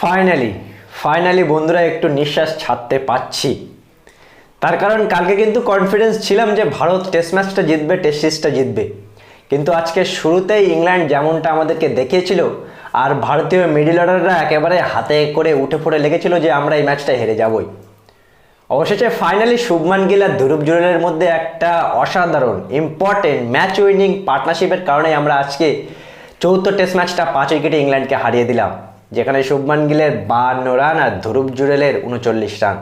Finally finally বন্ধুরা একটু নিঃশ্বাস ছাড়তে পাচ্ছি তার কারণ কালকে কিন্তু কনফিডেন্স ছিলাম যে ভারত টেস্ট ম্যাচটা জিতবে টেস্ট সিরিজটা জিতবে। কিন্তু আজকে শুরুতেই ইংল্যান্ড যেমনটা আমাদেরকে দেখিয়েছিল, আর ভারতীয় মিডিল অর্ডাররা একেবারে হাতে করে উঠে পড়ে লেগেছিল যে আমরা এই ম্যাচটা হেরে যাবই। অবশেষে ফাইনালি শুভমান গিল আর ধ্রুব জুরেলের মধ্যে একটা অসাধারণ ইম্পর্টেন্ট ম্যাচ উইনিং পার্টনারশিপের কারণে আমরা আজকে চৌদ্দ টেস্ট ম্যাচটা পাঁচ উইকেটে ইংল্যান্ডকে হারিয়ে দিলাম। যেখানে শুভমান গিলের বান্ন রান আর ধ্রুব জুরেলের উনচল্লিশ রান।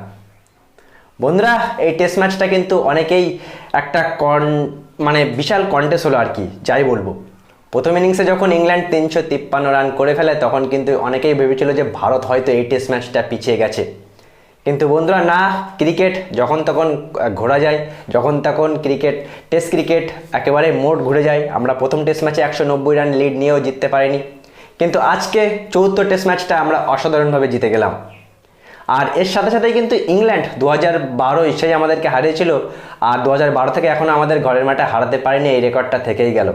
বন্ধুরা, এই টেস্ট ম্যাচটা কিন্তু অনেকেই একটা কন মানে বিশাল কন্টেস্ট হলো আর কি, যাই বলব। প্রথম ইনিংসে যখন ইংল্যান্ড তিনশো তিপ্পান্ন রান করে ফেলে, তখন কিন্তু অনেকেই ভেবেছিল যে ভারত হয়তো এই টেস্ট ম্যাচটা পিছিয়ে গেছে। কিন্তু বন্ধুরা, না ক্রিকেট যখন তখন ঘোরা যায়, যখন তখন ক্রিকেট টেস্ট ক্রিকেট একেবারে মোট ঘুরে যায়। আমরা প্রথম টেস্ট ম্যাচে একশো নব্বই রান লিড নিয়েও জিততে পারিনি। কিন্তু আজকে চৌদ্দ টেস্ট ম্যাচটা আমরা অসাধারণভাবে জিতে গেলাম। আর এর সাথে সাথে কিন্তু ইংল্যান্ড দু হাজার বারো সেই আমাদেরকে হারিয়েছিল, আর দু হাজার বারো থেকে এখনও আমাদের ঘরের মাঠে হারাতে পারেনি, এই রেকর্ডটা থেকেই গেল।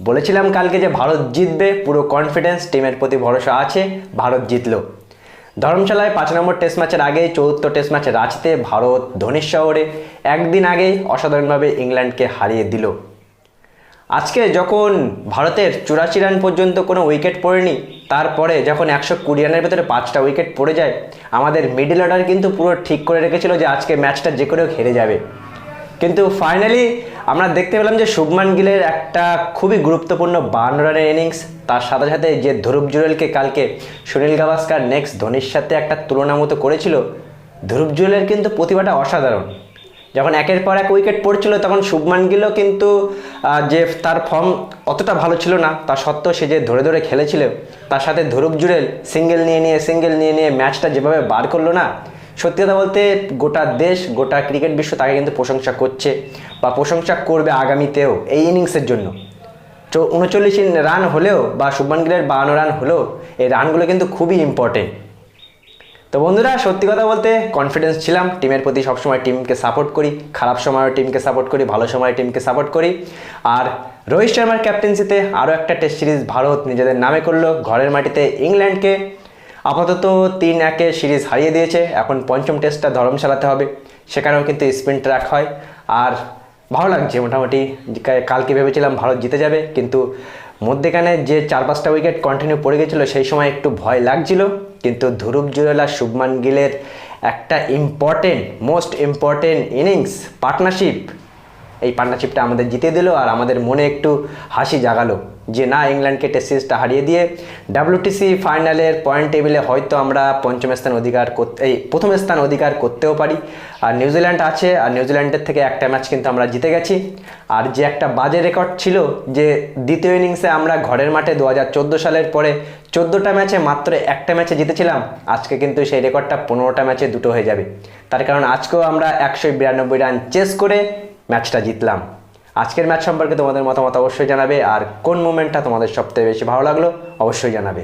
বলেছিলাম কালকে যে ভারত জিতবে, পুরো কনফিডেন্স টিমের প্রতি ভরসা আছে, ভারত জিতলো। ধর্মশালায় পাঁচ নম্বর টেস্ট ম্যাচের আগে চতুর্থ টেস্ট ম্যাচে রাঁচিতে ভারত ধনিশ শহরে, একদিন আগেই অসাধারণভাবে ইংল্যান্ডকে হারিয়ে দিল। আজকে যখন ভারতের চুরাশি রান পর্যন্ত কোনো উইকেট পড়েনি, তারপরে যখন একশো কুড়ি রানের ভেতরে পাঁচটা উইকেট পড়ে যায়, আমাদের মিডল অর্ডার কিন্তু পুরো ঠিক করে রেখেছিল যে আজকে ম্যাচটা যে করেও হেরে যাবে। কিন্তু ফাইনালি আমরা দেখতে পেলাম যে শুভমান গিলের একটা খুবই গুরুত্বপূর্ণ বান্ন রানের ইনিংস তার সাথে সাথে যে ধ্রুব জুরেলকে কালকে সুনীল গাভাস্কার নেক্সট ধোনির সাথে একটা তুলনা মতো করেছিল, ধ্রুব জুরেলের কিন্তু প্রতিভাটা অসাধারণ। যখন একের পর এক উইকেট পড়ছিল, তখন শুভমান গিলও কিন্তু যে তার ফর্ম অতটা ভালো ছিল না, তা সত্ত্বেও সে যে ধরে ধরে খেলেছিল, তার সাথে ধ্রুব জুরেল সিঙ্গেল নিয়ে নিয়ে সিঙ্গেল নিয়ে নিয়ে ম্যাচটা যেভাবে বার করল না, সত্যি কথা বলতে গোটা দেশ, গোটা ক্রিকেট বিশ্ব তাকে কিন্তু প্রশংসা করছে বা প্রশংসা করবে আগামীতেও এই ইনিংসের জন্য। তো উনচল্লিশ রান হলেও বা শুভমান গিলের বাহান্ন রান হলেও এই রানগুলো কিন্তু খুবই ইম্পর্টেন্ট তো বন্ধুরা, সত্যি কথা বলতে কনফিডেন্স ছিলাম। টিমের প্রতি সবসময় টিমকে সাপোর্ট করি, খারাপ সময়েও টিমকে সাপোর্ট করি, ভালো সময়ে টিমকে সাপোর্ট করি। আর রোহিত শর্মার ক্যাপ্টেন্সিতে আরও একটা টেস্ট সিরিজ ভারত নিজেদের নামে করল, ঘরের মাটিতে ইংল্যান্ডকে। আপাতত তিন একে সিরিজ হারিয়ে দিয়েছে, এখন পঞ্চম টেস্টটা ধর্মশালাতে হবে, সেখানেও কিন্তু স্পিন ট্র্যাক হয়। আর ভালো লাগছে মোটামুটি, কালকে ভেবেছিলাম ভারত জিতে যাবে, কিন্তু মধ্যেখানে যে চার পাঁচটা উইকেট কন্টিনিউ পড়ে গেছিল, সেই সময় একটু ভয় লাগছিল। কিন্তু ধ্রুব জুরেলা, শুভমান গিলের একটা important most important innings partnership এই পার্টনারশিপটা আমাদের জিতে দিল আর আমাদের মনে একটু হাসি জাগালো। যে না, ইংল্যান্ডকে টেস্ট সিরিজটা হারিয়ে দিয়ে ডাব্লিউটিসি ফাইনালের পয়েন্ট টেবিলে হয়তো আমরা পঞ্চম স্থান অধিকার করতে, এই প্রথম স্থান অধিকার করতেও পারি। আর নিউজিল্যান্ড আছে, আর নিউজিল্যান্ডের থেকে একটা ম্যাচ কিন্তু আমরা জিতে গেছি। আর যে একটা বাজে রেকর্ড ছিল যে দ্বিতীয় ইনিংসে আমরা ঘরের মাঠে দু হাজার চোদ্দ সালের পরে চোদ্দোটা ম্যাচে মাত্র একটা ম্যাচে জিতেছিলাম, আজকে কিন্তু সেই রেকর্ডটা পনেরোটা ম্যাচে দুটো হয়ে যাবে। তার কারণ আজকেও আমরা একশো বিরানব্বই রান চেস করে ম্যাচটা জিতলাম। আজকের ম্যাচ সম্পর্কে তোমাদের মতামত অবশ্যই জানাবে, আর কোন মুমেন্টটা তোমাদের সবথেকে বেশি ভালো লাগল অবশ্যই জানাবে।